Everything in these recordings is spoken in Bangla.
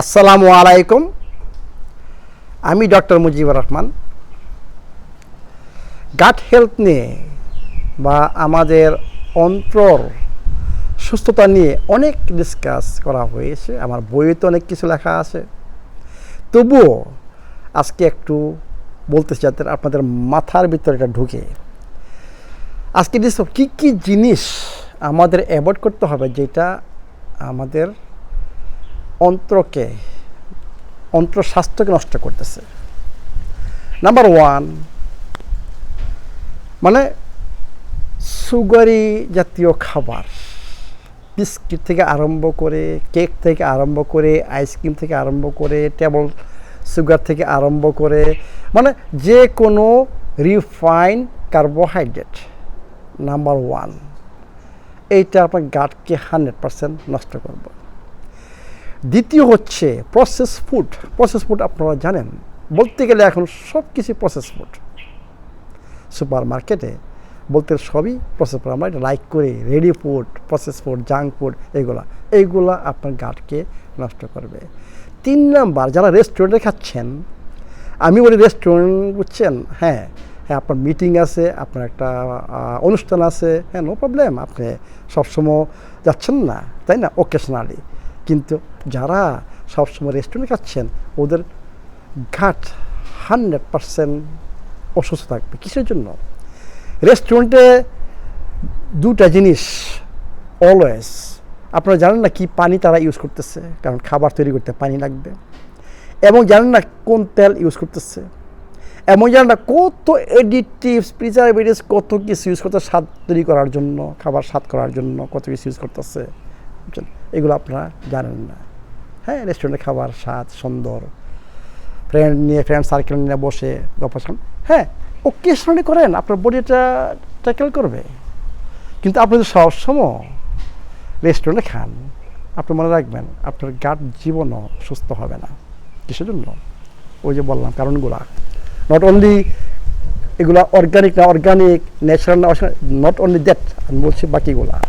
আসসালামু আলাইকুম। আমি doctor Mujibur Rahman. Gut health নিয়ে বা আমাদের অন্তর সুস্থতা নিয়ে অনেক ডিসকাস করা হয়েছে। আমার বইতে অনেক কিছু লেখা আছে। তবুও আজকে একটু বলতে চাই আপনাদের মাথার ভিতরে এটা ঢুকে। আজকে ডিসকাস কী কী জিনিস আমাদের অ্যাভয়েড করতে হবে যেটা আমাদের অন্ত্রকে অন্ত্র স্বাস্থ্যকে নষ্ট করতেছে। নাম্বার ওয়ান মানে সুগারি জাতীয় খাবার, বিস্কিট থেকে আরম্ভ করে, কেক থেকে আরম্ভ করে, আইসক্রিম থেকে আরম্ভ করে টেবল সুগার থেকে আরম্ভ করে মানে যে কোনো রিফাইন কার্বোহাইড্রেট নাম্বার ওয়ান এইটা আপনার গাটকে হান্ড্রেড পারসেন্ট নষ্ট করবে। দ্বিতীয় হচ্ছে প্রসেস ফুড প্রসেস ফুড আপনারা জানেন। বলতে গেলে এখন সব কিছু প্রসেস ফুড সুপার মার্কেটে বলতে সবই প্রসেস ফুড আমরা লাইক করি। Ready food process food junk food এইগুলা এইগুলা আপনার গাটকে নষ্ট করবে। তিন নাম্বার, যারা রেস্টুরেন্টে খাচ্ছেন, আমি বলি রেস্টুরেন্ট বুঝছেন? হ্যাঁ হ্যাঁ আপনার মিটিং আছে, আপনার একটা অনুষ্ঠান আছে। হ্যাঁ নো প্রবলেম আপনি সবসময় যাচ্ছেন না, তাই না? ওকেশনালি কিন্তু যারা সবসময় রেস্টুরেন্টে খাচ্ছেন, ওদের ঘাট হান্ড্রেড পারসেন্ট অসুস্থ থাকবে। কিসের জন্য? রেস্টুরেন্টে দুটা জিনিস অলওয়েজ আপনারা জানেন না কি পানি তারা ইউজ করতেছে? কারণ খাবার তৈরি করতে পানি লাগবে। এবং জানেন না কোন তেল ইউজ করতেছে? এমন জানেন না কত এডিটিভস প্রিজারভেটিভস কত কিছু ইউজ করতে স্বাদ তৈরি করার জন্য, খাবার স্বাদ করার জন্য, কত কিছু ইউজ করতেছে। বুঝছেন? এগুলো আপনারা জানেন না। হ্যাঁ রেস্টুরেন্টে খাবার স্বাদ, সুন্দর। ফ্রেন্ড নিয়ে ফ্রেন্ড সার্কেল নিয়ে বসে গল্প হ্যাঁ ওকেশনালি করেন, আপনার বডিটা ট্যাকেল করবে। কিন্তু আপনি যদি সবসময় রেস্টুরেন্টে খান। আপনি মনে রাখবেন, আপনার গাট জীবনও সুস্থ হবে না। কিসের জন্য? ওই যে বললাম কারণগুলা। নট অনলি এগুলা অর্গানিক না অর্গানিক ন্যাচারাল না নট অনলি দ্যাট আমি বলছি বাকিগুলা।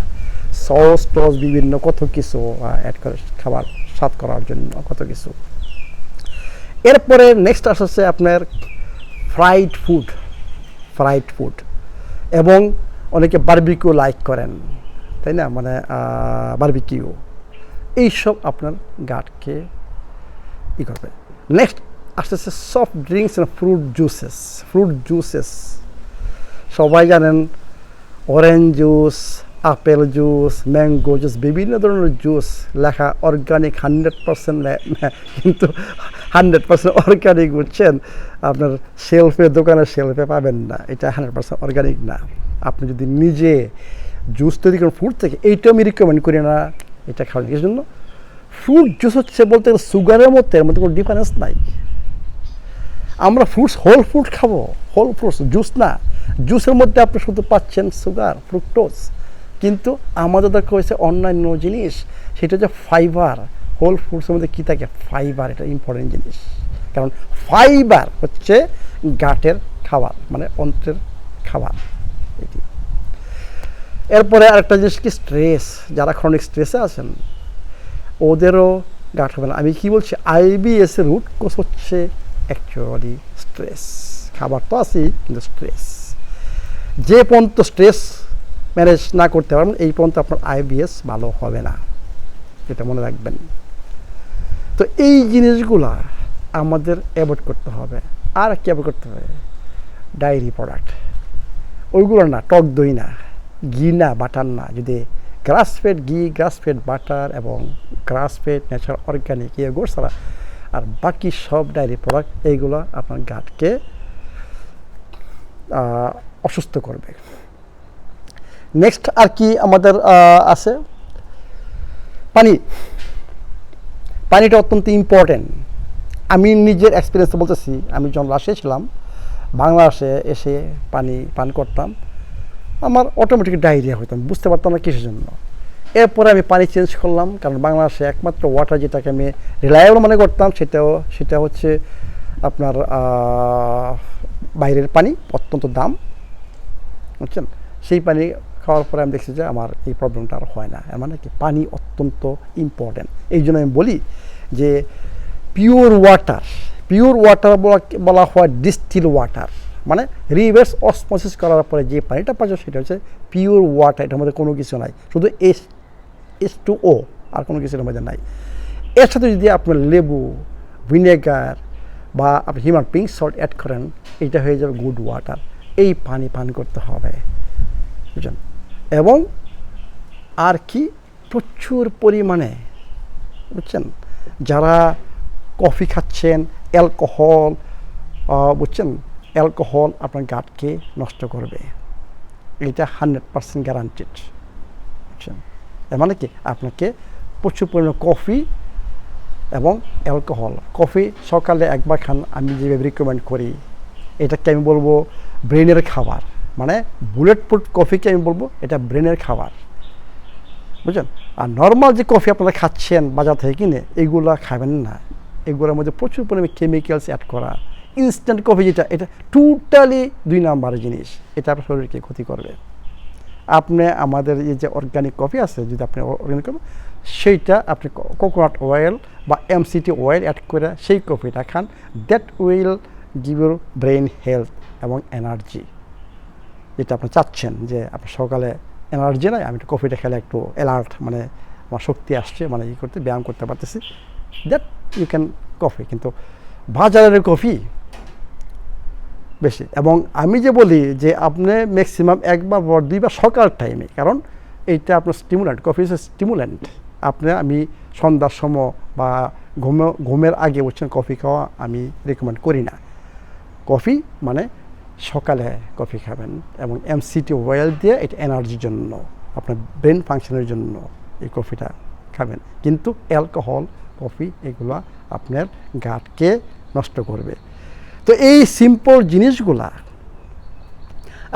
সস, টস, বিভিন্ন কত কিছু অ্যাড করে খাবার, স্বাদ করার জন্য কত কিছু। এরপরে নেক্সট আসছে আপনার ফ্রাইড ফুড ফ্রাইড ফুড এবং অনেকে বার্বিকিউ লাইক করেন, তাই না? মানে বার্বিকিউ এইসব আপনার গাটকে ই করবে। নেক্সট আসতেছে soft drinks and fruit juices fruit juices সবাই জানেন orange juice apple juice mango juice বিভিন্ন ধরনের জুস লেখা অর্গানিক হান্ড্রেড পার্সেন্ট কিন্তু হান্ড্রেড পার্সেন্ট অর্গানিক বুঝছেন? আপনার শেলফে দোকানের শেলফে পাবেন না। এটা হান্ড্রেড পার্সেন্ট অর্গানিক না। আপনি যদি নিজে জুস তৈরি করেন ফ্রুট থেকে এইটাও আমি রিকমেন্ড করি না। এটা খাওয়ার এই জন্য। ফ্রুট জুস হচ্ছে বলতে গেলে সুগারের মধ্যে, এর মধ্যে কোনো ডিফারেন্স নাই। আমরা ফ্রুটস হোল ফ্রুট খাব। হোল ফ্রুটস জুস না। জুসের মধ্যে আপনি শুধু পাচ্ছেন সুগার ফ্রুক্টোজ কিন্তু আমাদের দেখা হয়েছে অন্যান্য জিনিস, সেটা হচ্ছে ফাইবার হোল ফ্রুটসের মধ্যে কী থাকে? ফাইবার এটা ইম্পর্টেন্ট জিনিস। কারণ ফাইবার হচ্ছে গাটের খাবার মানে অন্ত্রের খাবার এটি। এরপরে আরেকটা জিনিস কি? স্ট্রেস যারা ক্রনিক স্ট্রেসে আছেন, ওদেরও গাঁট হবে না। আমি কি বলছি? আইবিএস এর রুট কোষ হচ্ছে অ্যাকচুয়ালি স্ট্রেস খাবার তো আছেই, কিন্তু স্ট্রেস যে পর্যন্ত স্ট্রেস ম্যানেজ না করতে পারবেন, এই পর্যন্ত আপনার আইবিএস ভালো হবে না। এটা মনে রাখবেন। তো এই জিনিসগুলা আমাদের অ্যাভয়েড করতে হবে। আর কি অ্যাভয়েড করতে হবে? ডায়েরি প্রোডাক্ট ওইগুলো না, টক দই না, ঘি না বাটার না। যদি গ্রাস ফেড ঘি গ্রাস ফেড বাটার এবং গ্রাস ফেড ন্যাচারাল অর্গানিক এগুলো ছাড়া, আর বাকি সব ডায়েরি প্রোডাক্ট এইগুলো আপনার গাটকে অসুস্থ করবে। নেক্সট আর কি আমাদের আছে? পানি। পানিটা অত্যন্ত ইম্পর্টেন্ট আমি নিজের এক্সপিরিয়েন্স বলতেছি, আমি যখন রাশিয়া ছিলাম, বাংলাদেশে এসে পানি পান করতাম, আমার অটোমেটিক ডায়রিয়া হইতাম, বুঝতে পারতাম না কিসের জন্য। এরপরে আমি পানি চেঞ্জ করলাম, কারণ বাংলাদেশে একমাত্র ওয়াটার যেটাকে আমি রিলায়েবল মনে করতাম, সেটাও, সেটা হচ্ছে আপনার বাইরের পানি, অত্যন্ত দাম। বুঝছেন? সেই পানি খাওয়ার পরে আমি দেখছি যে আমার এই প্রবলেমটা আর হয় না। মানে কি? পানি অত্যন্ত ইম্পর্ট্যান্ট এই জন্য আমি বলি যে পিওর ওয়াটার পিওর ওয়াটার বলা হয় ডিস্টিল ওয়াটার মানে রিভার্স অসমোসিস করার পরে যে পানিটা পাওয়া সেটা হচ্ছে পিওর ওয়াটার এটার মধ্যে কোনো কিছু নাই। শুধু এস এস টু ও আর কোনো কিছুর মধ্যে নাই। এর সাথে যদি আপনার লেবু ভিনেগার বা আপনি হিউম্যান পিঙ্ক সল্ট অ্যাড করেন এটা হয়ে যাবে গুড ওয়াটার এই পানি পান করতে হবে। বুঝলেন? এবং আর কি প্রচুর পরিমাণে, বুঝছেন? যারা কফি খাচ্ছেন, অ্যালকোহল বুঝছেন? অ্যালকোহল আপনার গাটকে নষ্ট করবে। এটা হান্ড্রেড পার্সেন্ট গ্যারান্টিড বুঝছেন? এর মানে কি? আপনাকে প্রচুর পরিমাণে কফি এবং অ্যালকোহল। কফি সকালে একবার খান, আমি যেভাবে রিকমেন্ড করি, এটাকে আমি বলব ব্রেনের খাবার। মানে বুলেট প্রুফ কফিকে আমি বলব, এটা ব্রেনের খাবার। বুঝলেন আর নর্মাল যে কফি আপনারা খাচ্ছেন বাজার থেকে কিনে, এগুলা খাবেন না। এগুলোর মধ্যে প্রচুর পরিমাণে কেমিক্যালস অ্যাড করা। ইনস্ট্যান্ট কফি যেটা, এটা টোটালি দুই নাম্বার জিনিস। এটা আপনার শরীরকে ক্ষতি করবে। আপনি আমাদের এই যে অর্গানিক কফি আছে, যদি আপনি অর্গানিক কফি সেইটা আপনি কোকোনাট অয়েল বা এমসিটি অয়েল অ্যাড করে সেই কফিটা খান that will give your brain health এবং এনার্জি যেটা আপনি চাচ্ছেন যে আপনি সকালে এনার্জি নাই, আমি একটু কফিটা খেলে একটু অ্যালার্ট মানে আমার শক্তি আসছে মানে ই করতে, ব্যায়াম করতে পারতেছি। দ্যাট ইউ ক্যান কফি কিন্তু বাজারের কফি বেশি। এবং আমি যে বলি যে আপনি ম্যাক্সিমাম একবার বা দুইবার সকাল টাইমে কারণ এইটা আপনার স্টিমুল্যান্ট কফি হচ্ছে স্টিমুল্যান্ট আপনি, আমি সন্ধ্যার সময় বা ঘুমে, ঘুমের আগে বলছেন কফি খাওয়া আমি রেকমেন্ড করি না। কফি মানে সকালে কফি খাবেন এবং এমসিটি ওয়েল দিয়ে এটা এনার্জির জন্য, আপনার ব্রেন ফাংশনের জন্য এই কফিটা খাবেন। কিন্তু অ্যালকোহল কফি এগুলো আপনার গাটকে নষ্ট করবে। তো এই সিম্পল জিনিসগুলা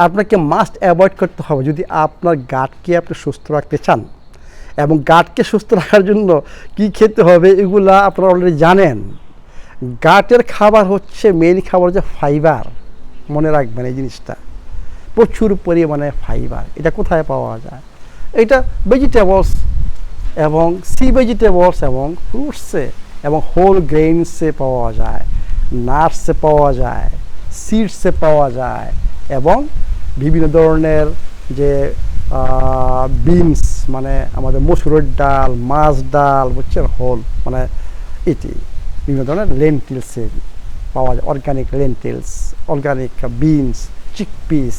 আপনাকে মাস্ট অ্যাভয়েড করতে হবে যদি আপনার গাটকে আপনি সুস্থ রাখতে চান। এবং গাটকে সুস্থ রাখার জন্য কি খেতে হবে এগুলা আপনারা অলরেডি জানেন। গাটের খাবার হচ্ছে মেন খাবার হচ্ছে ফাইবার মনে রাখবেন এই জিনিসটা। প্রচুর পরিমাণে ফাইবার, এটা কোথায় পাওয়া যায়? এটা ভেজিটেবলস এবং সি ভেজিটেবলস এবং ফ্রুটসে এবং হোল গ্রেইনসে পাওয়া যায় নাটসে পাওয়া যায় সিডসে পাওয়া যায় এবং বিভিন্ন ধরনের যে বিনস মানে আমাদের মসুরের ডাল, মাছ ডাল, বুঝছেন? হোল মানে এটি, বিভিন্ন ধরনের লেন্টিলসে পাওয়া যায়। Organic lentils organic beans chickpeas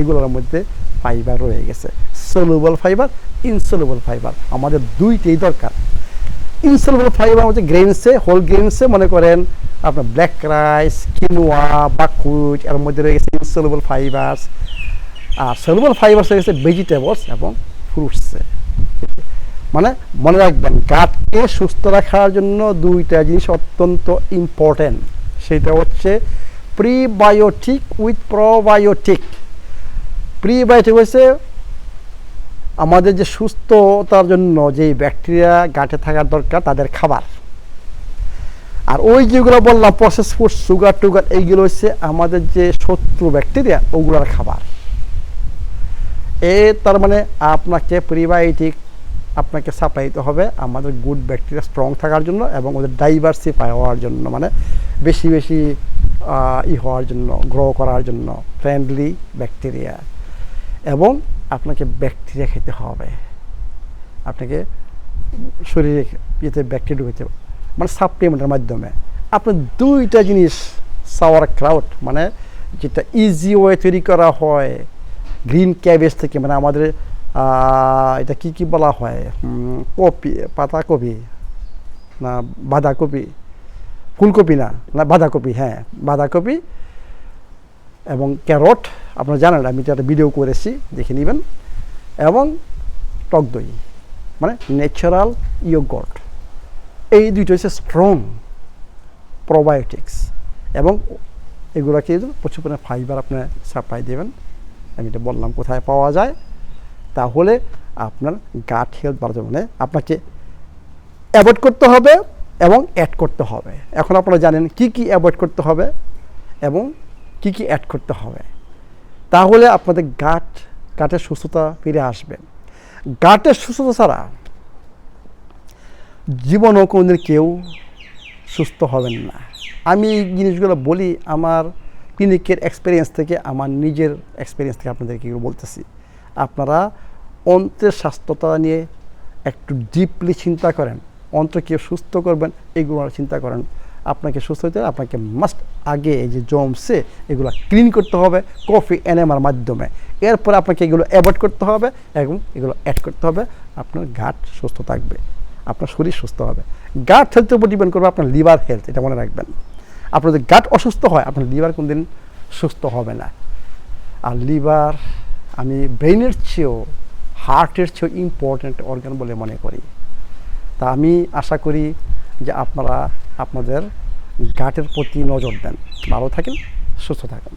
এগুলোর মধ্যে ফাইবার রয়ে গেছে। সলুবল ফাইবার ইনসলুবল ফাইবার আমাদের দুইটাই দরকার। ইনসলুবল ফাইবার হচ্ছে গ্রেনসে হোল গ্রেনসে মনে করেন আপনার ব্ল্যাক রাইস কিনোয়া বাকুইট এর মধ্যে রয়ে গেছে ইনসলুবল ফাইবার্স আর সলুবল ফাইবার্স হয়ে গেছে ভেজিটেবলস এবং ফ্রুটসে মানে মনে রাখবেন গাটকে সুস্থ রাখার জন্য দুইটা জিনিস অত্যন্ত ইম্পর্টেন্ট সেটা হচ্ছে প্রিবায়োটিক উইথ প্রবায়োটিক প্রিবায়োটিক হচ্ছে আমাদের যে সুস্থতার জন্য যে ব্যাকটেরিয়া গাঁটে থাকার দরকার, তাদের খাবার। আর ওই যেগুলো বললাম প্রসেস ফুড সুগার টুগার এইগুলো হচ্ছে আমাদের যে শত্রু ব্যাকটেরিয়া ওগুলোর খাবার। এ তার মানে আপনাকে প্রিবায়োটিক আপনাকে সাপ্লাই দিতে হবে। আমাদের গুড ব্যাকটেরিয়া স্ট্রং থাকার জন্য এবং ওদের ডাইভার্সিফাই হওয়ার জন্য মানে বেশি বেশি ই হওয়ার জন্য গ্রো করার জন্য ফ্রেন্ডলি ব্যাকটেরিয়া এবং আপনাকে ব্যাকটেরিয়া খেতে হবে। আপনাকে শরীরে ইয়েতে ব্যাকটেরিয়া ঢুকেছে মানে সাপ্লিমেন্টের মাধ্যমে। আপনি দুইটা জিনিস সাওয়ার ক্রাউট মানে যেটা ইজি ওয়ে তৈরি করা হয় গ্রিন ক্যাবেজ থেকে মানে আমাদের এটা কি কি বলা হয়? কপি, পাতাকপি না বাঁধাকপি? ফুলকপি না না বাঁধাকপি হ্যাঁ বাঁধাকপি এবং ক্যারট, আপনারা জানেন, আমি একটা ভিডিও করেছি, দেখে নেবেন, এবং টক দই মানে ন্যাচারাল ইয়োগট এই দুইটা হচ্ছে স্ট্রং প্রোবায়োটিক্স এবং এগুলোকে প্রচুর পরিমাণে ফাইবার আপনার সাপ্লাই দেবেন। আমি এটা বললাম, কোথায় পাওয়া যায়? তাহলে আপনার গাট হেলথ বাড়াতে মানে আপনাকে অ্যাভয়েড করতে হবে এবং অ্যাড করতে হবে। এখন আপনারা জানেন কি কি অ্যাভয়েড করতে হবে এবং কি কি অ্যাড করতে হবে। তাহলে আপনাদের গাট গাটের সুস্থতা ফিরে আসবে। গাটের সুস্থতা ছাড়া জীবনও কোনোদিন কেউ সুস্থ হবেন না। আমি এই জিনিসগুলো বলি আমার ক্লিনিকের এক্সপিরিয়েন্স থেকে, আমার নিজের এক্সপিরিয়েন্স থেকে আপনাদেরকে বলতেছি। আপনারা অন্ত্রের স্বাস্থ্যতা নিয়ে একটু ডিপলি চিন্তা করেন। অন্ত্রকে সুস্থ করবেন, এগুলো চিন্তা করেন। আপনাকে সুস্থ হতে আপনাকে মাস্ট আগে এই যে জমসে এগুলো ক্লিন করতে হবে কফি এনেমার মাধ্যমে। এরপর আপনাকে এগুলো অ্যাভয়েড করতে হবে এবং এগুলো অ্যাড করতে হবে। আপনার গাট সুস্থ থাকবে, আপনার শরীর সুস্থ হবে। গাট হেলথের উপর ডিপেন্ড করবে আপনার লিভার হেলথ এটা মনে রাখবেন। আপনার যদি গাট অসুস্থ হয়, আপনার লিভার কোনদিন সুস্থ হবে না। আর লিভার আমি ব্রেনের চেয়েও হার্টের চেয়েও ইম্পর্ট্যান্ট অর্গান বলে মনে করি। তা আমি আশা করি যে আপনারা আপনাদের গাটের প্রতি নজর দেন। ভালো থাকেন, সুস্থ থাকেন।